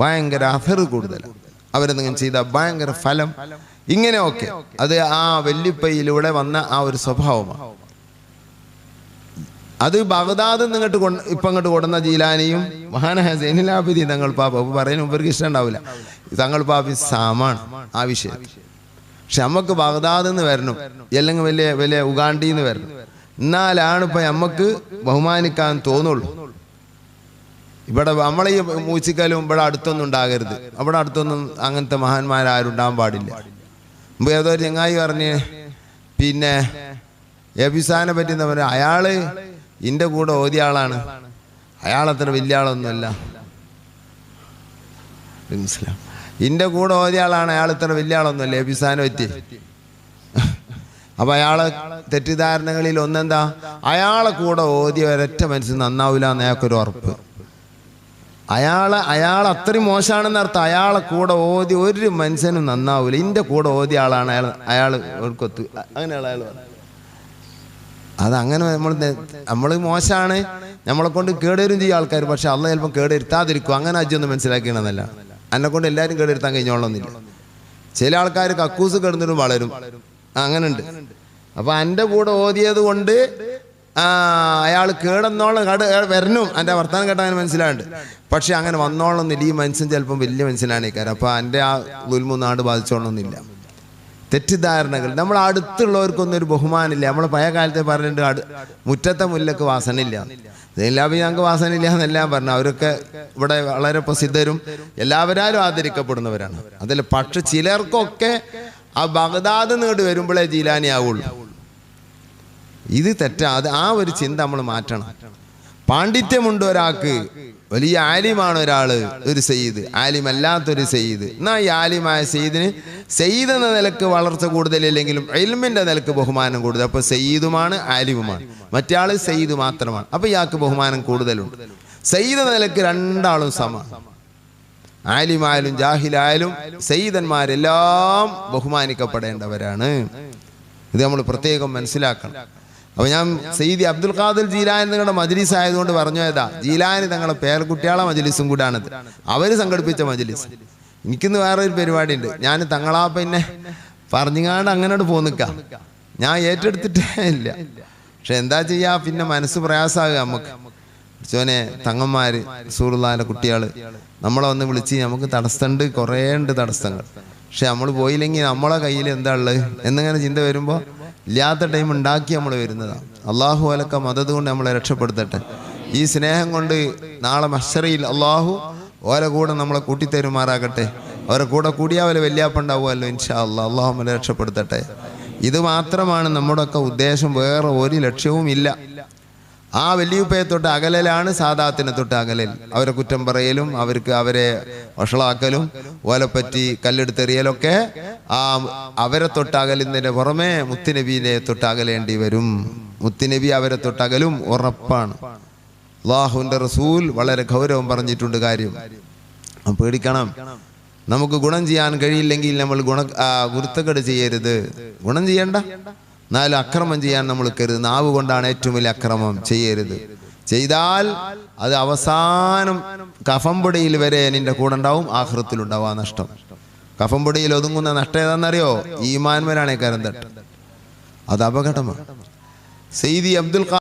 ഭയങ്കര അഫർ കൂടുതൽ അവരെന്തെങ്കിലും ചെയ്ത ഭയങ്കര ഫലം. ഇങ്ങനെയൊക്കെ. അത് ആ വെല്ലുപ്പയിലൂടെ വന്ന ആ ഒരു സ്വഭാവമാണ് അത് ബഗ്ദാദ് നിങ്ങോട്ട് കൊണ്ട് ഇപ്പം ഇങ്ങോട്ട് കൊടുന്ന ജീലാനിയും മഹാനായ സൈനിലാബിദി തങ്ങൾ പാപ്പ. അപ്പൊ പറയുന്ന ഇവർക്ക് ഇഷ്ടം ഉണ്ടാവില്ല. തങ്ങൾ പാപ്പി സാമാണ് ആ വിഷയം പക്ഷെ നമുക്ക് ബഗ്ദാദ് എന്ന് വരണം. അല്ലെങ്കിൽ വലിയ വലിയ ഉഗാണ്ടിയിൽ നിന്ന് വരണം. എന്നാലാണ് ഇപ്പൊ നമുക്ക് ബഹുമാനിക്കാൻ തോന്നുള്ളൂ. ഇവിടെ നമ്മളെ ഈ മൂച്ചിക്കാലും ഇവിടെ അടുത്തൊന്നും ഉണ്ടാകരുത്. അവിടെ അടുത്തൊന്നും അങ്ങനത്തെ മഹാന്മാരാരും ഉണ്ടാകാൻ പാടില്ല. മുമ്പ് ഏതോ ചങ്ങായി പറഞ്ഞ് പിന്നെ എബിസാനെ പറ്റി എന്താ പറയുക? അയാൾ ഇന്റെ കൂടെ ഓതിയ ആളാണ്. അയാൾ അത്ര വലിയ ആളൊന്നുമല്ല. മനസ്സിലാവും ഇന്റെ കൂടെ ഓതിയ ആളാണ് അയാൾ ഇത്ര വലിയ ആളൊന്നുമല്ല. എബിസാനെ പറ്റി. അപ്പൊ അയാളെ തെറ്റിദ്ധാരണകളിൽ ഒന്നെന്താ? അയാളെ കൂടെ ഓതിയ ഒരൊറ്റ മനസ്സിൽ നന്നാവില്ല എന്ന് അയാൾക്കൊരു ഉറപ്പ്. അയാളെ അയാൾ അത്രയും മോശമാണെന്ന് അർത്ഥം അയാളെ കൂടെ ഓതി ഒരു മനുഷ്യനും നന്നാവില്ല ഇന്റെ കൂടെ ഓതിയ ആളാണ് അയാൾ അയാൾ ഒത്ത് അങ്ങനെയുള്ള അയാൾ പറഞ്ഞു. അത് അങ്ങനെ നമ്മൾ നമ്മൾ മോശമാണ്. നമ്മളെ കൊണ്ട് കേടുവരും ചെയ്യും ആൾക്കാർ പക്ഷെ അള്ള ചിലപ്പോൾ കേടുവരുത്താതിരിക്കും. അങ്ങനെ അജ്ജൊന്നും മനസ്സിലാക്കണമെന്നല്ല എന്നെ കൊണ്ട് എല്ലാവരും കേടുവരുത്താൻ കഴിഞ്ഞോളന്നില്ല. ചില ആൾക്കാർ കക്കൂസ് കിടന്നിട്ടും വളരും. അങ്ങനെ ഉണ്ട് അപ്പൊ എന്റെ കൂടെ ഓതിയത് കൊണ്ട് ആ അയാൾ കേടെന്നോളം കട് വരണം. എന്റെ വർത്താനം കേട്ടാൽ അങ്ങനെ മനസ്സിലാണ്ട് പക്ഷെ അങ്ങനെ വന്നോളന്നില്ല ഈ മനുഷ്യൻ ചിലപ്പം വലിയ മനുഷ്യനാണ് ഈ കാര്യം. അപ്പൊ എന്റെ ആ ഗുൽമു നാട് ബാധിച്ചോളൊന്നില്ല തെറ്റിദ്ധാരണകൾ. നമ്മൾ അടുത്തുള്ളവർക്കൊന്നും ഒരു ബഹുമാനമില്ല. നമ്മൾ പഴയ കാലത്തെ പറഞ്ഞിട്ട് അടു മുറ്റത്തെ മുല്ലക്ക് വാസനയില്ല. എല്ലാവരും ഞങ്ങൾക്ക് വാസനയില്ല എന്നെല്ലാം പറഞ്ഞു. അവരൊക്കെ ഇവിടെ വളരെ പ്രസിദ്ധരും എല്ലാവരും ആദരിക്കപ്പെടുന്നവരാണ്. അതിൽ പക്ഷെ ചിലർക്കൊക്കെ ആ ബഗ്ദാദ് നേടി വരുമ്പോഴേ ജീലാനി ആവുള്ളൂ ഇത് തെറ്റാ ആ ഒരു ചിന്ത നമ്മൾ മാറ്റണം. പാണ്ഡിത്യമുണ്ട് ഒരാൾക്ക് വലിയ ആലിമാണ് ഒരാൾ ഒരു സെയ്ദ് ആലിമല്ലാത്തൊരു സെയ്ദ് എന്നാ ഈ ആലിമായ സെയ്ദിന് സെയ്ദ് എന്ന നിലയ്ക്ക് വളർച്ച കൂടുതലില്ലെങ്കിലും എൽമിന്റെ നിലയ്ക്ക് ബഹുമാനം കൂടുതൽ. അപ്പോൾ സെയ്ദുമാണ് ആലിമുമാണ്. മറ്റേ ആൾ സെയ്ദ് മാത്രമാണ്. അപ്പോൾ ഇയാൾക്ക് ബഹുമാനം കൂടുതലുണ്ട്. സെയ്ദ് എന്ന നിലയ്ക്ക് രണ്ടാളും സമ. ആലിമായാലും ജാഹിലായാലും സെയ്ദന്മാരെല്ലാം ബഹുമാനിക്കപ്പെടേണ്ടവരാണ്. ഇത് നമ്മൾ പ്രത്യേകം മനസ്സിലാക്കണം. അപ്പൊ ഞാൻ സെയ്ദി അബ്ദുൽ ഖാദിൽ ജീലാനി നിങ്ങളുടെ മജ്ലിസ് ആയതുകൊണ്ട് പറഞ്ഞു ഏതാ ജീലാനി തങ്ങളുടെ പേരക്കുട്ടിയാളെ മജ്ലിസും കൂടാണത്. അവർ സംഘടിപ്പിച്ച മജ്ലിസ്. എനിക്കിന്ന് വേറൊരു ഒരു പരിപാടി ഉണ്ട് ഞാൻ തങ്ങളാ പിന്നെ പറഞ്ഞുകാണ്ട് അങ്ങനോട് പോന്നിക്കാം. ഞാൻ ഏറ്റെടുത്തിട്ടേ ഇല്ല. പക്ഷെ എന്താ ചെയ്യാ പിന്നെ മനസ്സ് പ്രയാസമാകുക നമുക്ക്. ചോനെ തങ്ങന്മാര് സൂറുല്ലാന്റെ കുട്ടികൾ നമ്മളെ ഒന്ന് വിളിച്ച് നമുക്ക് തടസ്സമുണ്ട് കുറേ ഉണ്ട് തടസ്സങ്ങൾ. പക്ഷെ നമ്മൾ പോയില്ലെങ്കിൽ നമ്മളെ കയ്യിൽ എന്താ ഉള്ളത് എന്നിങ്ങനെ ചിന്ത വരുമ്പോൾ ഇല്ലാത്ത ടൈം ഉണ്ടാക്കി നമ്മൾ വരുന്നതാണ് അള്ളാഹു അലക്ക മതത് കൊണ്ട് നമ്മളെ രക്ഷപ്പെടുത്തട്ടെ. ഈ സ്നേഹം കൊണ്ട് നാളെ മഷറയിൽ അള്ളാഹു ഓരെ കൂടെ നമ്മളെ കൂട്ടിത്തരുമാറാകട്ടെ. അവരെ കൂടെ കൂടിയാൽ വലിയ വല്യാപ്പുണ്ടാവുമല്ലോ ഇൻഷാ അല്ലാ അള്ളാഹു നമ്മളെ രക്ഷപ്പെടുത്തട്ടെ. ഇത് മാത്രമാണ് നമ്മുടെയൊക്കെ ഉദ്ദേശം. വേറെ ഒരു ലക്ഷ്യവും ഇല്ല ആ വലിയുപ്പയെ തൊട്ട് അകലലാണ് സാദാത്തിനെ തൊട്ട് അകലൽ. അവരെ കുറ്റം പറയലും അവർക്ക് അവരെ വഷളാക്കലും ഓലപ്പറ്റി കല്ലെടുത്തെറിയലൊക്കെ ആ അവരെ തൊട്ട് പുറമെ മുത്തുനബീനെ തൊട്ട് അകലേണ്ടി വരും. മുത്തുനബി അവരെ തൊട്ടകലും ഉറപ്പാണ്. അള്ളാഹുവിന്റെ റസൂൽ വളരെ ഗൗരവം പറഞ്ഞിട്ടുണ്ട് കാര്യം. പേടിക്കണം. നമുക്ക് ഗുണം ചെയ്യാൻ കഴിയില്ലെങ്കിൽ നമ്മൾ ഗുണ ഗുരുത്തക്കേട് ചെയ്യരുത്. ഗുണം ചെയ്യണ്ട. എന്നാലും അക്രമം ചെയ്യാൻ നമ്മൾ കരുത് നാവ് കൊണ്ടാണ് ഏറ്റവും വലിയ അക്രമം ചെയ്യരുത്. ചെയ്താൽ അത് അവസാനം കഫംപൊടിയിൽ വരെ നിന്റെ കൂടെ ഉണ്ടാവും ആഹൃത്തിലുണ്ടാവും ആ നഷ്ടം. കഫംപൊടിയിൽ ഒതുങ്ങുന്ന നഷ്ടം ഏതാണെന്നറിയോ? ഈ മാന്മരാണേ തട്ട് അത് അപകടമാണ്. സെയ്തി അബ്ദുൽ